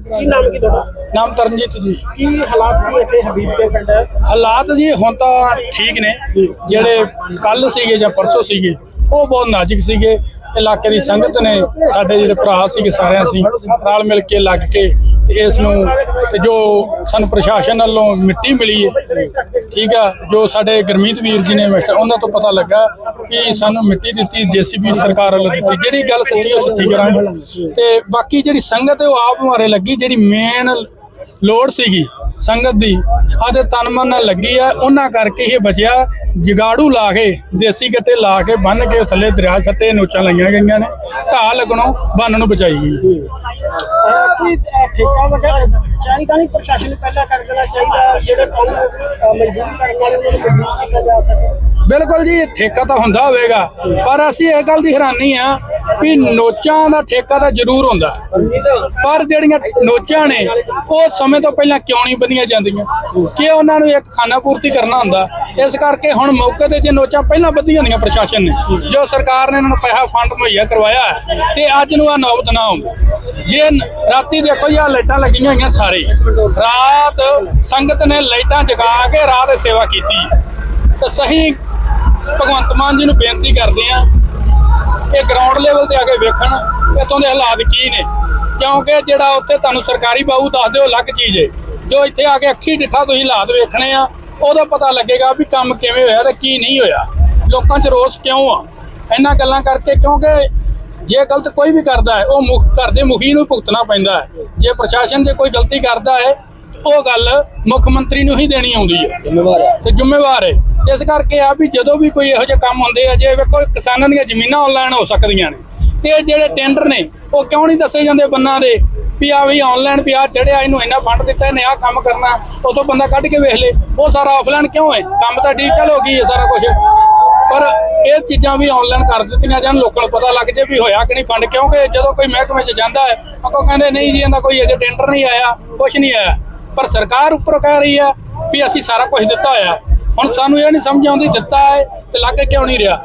ਕੀ ਨਾਮ ਕੀ ਤੁਹਾਡਾ? ਨਾਮ ਤਰਨਜੀਤ ਜੀ। ਕੀ ਹਾਲਾਤ ਕੀ ਇੱਥੇ ਹਬੀਬਪੁਰ ਪਿੰਡ? ਹਾਲਾਤ ਜੀ ਹੁਣ ਤਾਂ ਠੀਕ ਨੇ। ਜਿਹੜੇ ਕੱਲ ਸੀਗੇ ਜਾਂ ਪਰਸੋਂ ਸੀਗੇ ਉਹ ਬਹੁਤ ਨਾਜ਼ੁਕ ਸੀਗੇ। ਇਲਾਕੇ ਦੀ ਸੰਗਤ ਨੇ ਸਾਡੇ ਜਿਹੜੇ ਭਰਾ ਸੀਗੇ ਸਾਰਿਆਂ ਸੀ ਰਲ ਮਿਲ ਕੇ ਲੱਗ ਕੇ ਤੇ ਇਸ ਨੂੰ ਤੇ ਜੋ ਸਾਨੂੰ ਪ੍ਰਸ਼ਾਸਨ ਵੱਲੋਂ ਮਿੱਟੀ ਮਿਲੀ ਹੈ, ਠੀਕ ਆ, ਜੋ ਸਾਡੇ ਗਰਮੀਤ ਵੀਰ ਜੀ ਨੇ ਮਿਸਟਰ, ਉਹਨਾਂ ਤੋਂ ਪਤਾ ਲੱਗਾ ਕਿ ਸਾਨੂੰ ਮਿੱਟੀ ਦਿੱਤੀ, ਜੀਸੀਬੀ ਸਰਕਾਰ ਵੱਲੋਂ ਦਿੱਤੀ। ਜਿਹੜੀ ਗੱਲ ਸੱਚੀ ਉਹ ਸੱਚੀ ਕਰਾਂਗੇ। ਤੇ ਬਾਕੀ ਜਿਹੜੀ ਸੰਗਤ ਹੈ, ਉਹ ਆਪ ਮੁਹਾਰੇ ਲੱਗੀ, ਜਿਹੜੀ ਮੇਨ ਲੋੜ ਸੀਗੀ ਸੰਗਤ ਦੀ ਆਦੇ ਤਨ ਮਨ ਨਾਲ ਲੱਗੀ ਆ, ਉਹਨਾਂ ਕਰਕੇ ਇਹ ਬਚਿਆ। ਜਗਾੜੂ ਲਾ ਕੇ, ਦੇਸੀ ਗੱਟੇ ਲਾ ਕੇ ਬੰਨ ਕੇ ਥੱਲੇ ਦਰਿਆ ਸੱਤੇ ਨੋਚਾਂ ਲਾਈਆਂ ਗਈਆਂ ਨੇ। ਢਾਹ ਲੱਗਣੋਂ ਬੰਨ ਨੂੰ ਬਚਾਈ ਗਈ। ਕੋਈ ਠੇਕਾ ਵਗੈਰਾ ਚਾਹੀਦਾ ਨਹੀਂ, ਪ੍ਰਸ਼ਾਸਨ ਪਹਿਲਾਂ ਕਰ ਦੇਣਾ ਚਾਹੀਦਾ, ਜਿਹੜੇ ਕੰਮ ਮਜ਼ਦੂਰੀ ਕਰਨ ਵਾਲੇ ਉਹਨਾਂ ਨੂੰ ਮਜ਼ਦੂਰ ਕੀਤਾ ਜਾ ਸਕੇ। ਬਿਲਕੁਲ ਜੀ ਠੇਕਾ ਤਾਂ ਹੁੰਦਾ ਹੋਵੇਗਾ ਪਰ ਅਸੀਂ ਇਹ ਗੱਲ ਦੀ ਹੈਰਾਨੀ ਆ ਵੀ ਨੋਚਾਂ ਦਾ ਠੇਕਾ ਤਾਂ ਜ਼ਰੂਰ ਹੁੰਦਾ। ਪਰ ਜਿਹੜੀਆਂ ਨੋਚਾਂ ਨੇ ਉਹ ਸਮੇਂ ਤੋਂ ਪਹਿਲਾਂ ਕਿਉਂ ਨਹੀਂ ਬੰਨੀਆਂ ਜਾਂਦੀਆਂ? ਕਿ ਉਹਨਾਂ ਨੂੰ ਇੱਕ ਖਾਨਾ ਪੂਰਤੀ ਕਰਨਾ ਹੁੰਦਾ? ਇਸ ਕਰਕੇ ਹੁਣ ਮੌਕੇ ਤੇ ਜੇ ਨੋਚਾਂ ਪਹਿਲਾਂ ਬੱਧੀਆਂ ਹੁੰਦੀਆਂ ਪ੍ਰਸ਼ਾਸਨ ਨੇ ਜੋ ਸਰਕਾਰ ਨੇ ਇਹਨਾਂ ਨੂੰ ਪੈਸਾ ਫੰਡ ਮੁਹੱਈਆ ਕਰਵਾਇਆ ਹੈ, ਤੇ ਅੱਜ ਨੂੰ ਆ ਨੌਬਤ ਨਾ ਆਉਂਦੀ। ਜੇ ਰਾਤੀ ਦੇਖੋ ਜੀ ਆ ਲਾਈਟਾਂ ਲੱਗੀਆਂ ਹੋਈਆਂ ਸਾਰੇ। ਰਾਤ ਸੰਗਤ ਨੇ ਲਾਈਟਾਂ ਜਗਾ ਕੇ ਰਾਤ ਦੀ ਸੇਵਾ ਕੀਤੀ। ਤਾਂ ਸਹੀ ਭਗਵੰਤ ਮਾਨ ਜੀ ਨੂੰ ਬੇਨਤੀ ਕਰਦੇ ਆ ਇਹ ਗਰਾਊਂਡ ਲੈਵਲ ਤੇ ਆ ਕੇ ਵੇਖਣ ਇੱਥੋਂ ਦੇ ਹਾਲਾਤ ਕੀ ਨੇ। ਕਿਉਂਕਿ ਜਿਹੜਾ ਉੱਥੇ ਤੁਹਾਨੂੰ ਸਰਕਾਰੀ ਬਾਹੂ ਦੱਸ ਦਿਓ ਅਲੱਗ ਚੀਜ਼ ਏ। ਜੋ ਇੱਥੇ ਆ ਕੇ ਅੱਖੀ ਡਿੱਠਾ ਤੁਸੀਂ ਹਾਲਾਤ ਵੇਖਣੇ ਆ ਉਹਦਾ ਪਤਾ ਲੱਗੇਗਾ ਵੀ ਕੰਮ ਕਿਵੇਂ ਹੋਇਆ ਤੇ ਕੀ ਨਹੀਂ ਹੋਇਆ। ਲੋਕਾਂ 'ਚ ਰੋਸ ਕਿਉਂ ਆ? ਇਹਨਾਂ ਗੱਲਾਂ ਕਰਕੇ ਕਿਉਂਕਿ ਜੇ ਗਲਤ ਕੋਈ ਵੀ ਕਰਦਾ ਹੈ ਉਹ ਮੁਖ ਘਰ ਦੇ ਮੁਖੀ ਨੂੰ ਭੁਗਤਣਾ ਪੈਂਦਾ ਹੈ। ਜੇ ਪ੍ਰਸ਼ਾਸਨ ਜੇ ਕੋਈ ਗਲਤੀ ਕਰਦਾ ਹੈ ਉਹ ਗੱਲ ਮੁੱਖ ਮੰਤਰੀ ਨੂੰ ਹੀ ਦੇਣੀ ਆਉਂਦੀ ਹੈ। ਤੇ ਜ਼ਿੰਮੇਵਾਰ ਹੈ। ਇਸ ਕਰਕੇ ਆ ਵੀ ਜਦੋਂ ਵੀ ਕੋਈ ਇਹੋ ਜਿਹੇ ਕੰਮ ਹੁੰਦੇ ਆ, ਜੇ ਵੇਖੋ ਕਿਸਾਨਾਂ ਦੀਆਂ ਜ਼ਮੀਨਾਂ ਆਨਲਾਈਨ ਹੋ ਸਕਦੀਆਂ ਨੇ, ਤੇ ਇਹ ਜਿਹੜੇ ਟੈਂਡਰ ਨੇ, ਉਹ ਕਿਉਂ ਨਹੀਂ ਦੱਸੇ ਜਾਂਦੇ ਬੰਨਾਂ ਦੇ? ਵੀ ਆ ਵੀ ਆਨਲਾਈਨ ਵੀ ਆ ਚੜਿਆ, ਇਹਨੂੰ ਇੰਨਾ ਫੰਡ ਦਿੱਤਾ, ਇਹਨੇ ਆ ਕੰਮ ਕਰਨਾ ਉਹ ਬੰਦਾ ਕੱਢ ਕੇ ਵੇਖ ਲੇ, ਉਹ ਸਾਰਾ ਆਫਲਾਈਨ ਕਿਉਂ ਹੈ? ਕੰਮ ਤਾਂ ਡਿਜੀਟਲ ਹੋ ਗਈ ਹੈ ਸਾਰਾ ਕੁਝ ਪਰ ਇਹ ਚੀਜ਼ਾਂ ਵੀ ਆਨਲਾਈਨ ਕਰ ਦਿੱਤੀਆਂ ਜਾਣ, ਲੋਕਾਂ ਨੂੰ ਪਤਾ ਲੱਗ ਜੇ ਵੀ ਹੋਇਆ ਕਿ ਨਹੀਂ ਫੰਡ ਕਿਉਂਕਿ ਜਦੋਂ ਕੋਈ ਮਹਿਕਮੇ 'ਚ ਜਾਂਦਾ ਹੈ, ਉਹ ਕਹਿੰਦੇ, ਨਹੀਂ ਜੀ, ਇਹਦਾ ਕੋਈ ਅਜੇ ਟੈਂਡਰ ਨਹੀਂ ਆਇਆ ਕੁਝ ਨਹੀਂ ਆਇਆ। ਪਰ ਸਰਕਾਰ ਉੱਪਰੋਂ ਕਹਿ ਰਹੀ ਆ ਵੀ ਅਸੀਂ ਸਾਰਾ ਕੁਝ ਦਿੱਤਾ ਹੋਇਆ। ਹੁਣ ਸਾਨੂੰ ਇਹ ਨਹੀਂ ਸਮਝ ਆਉਂਦੀ ਦਿੱਤਾ ਹੈ ਤੇ ਲੱਗ ਕਿਉਂ ਨਹੀਂ ਰਿਹਾ।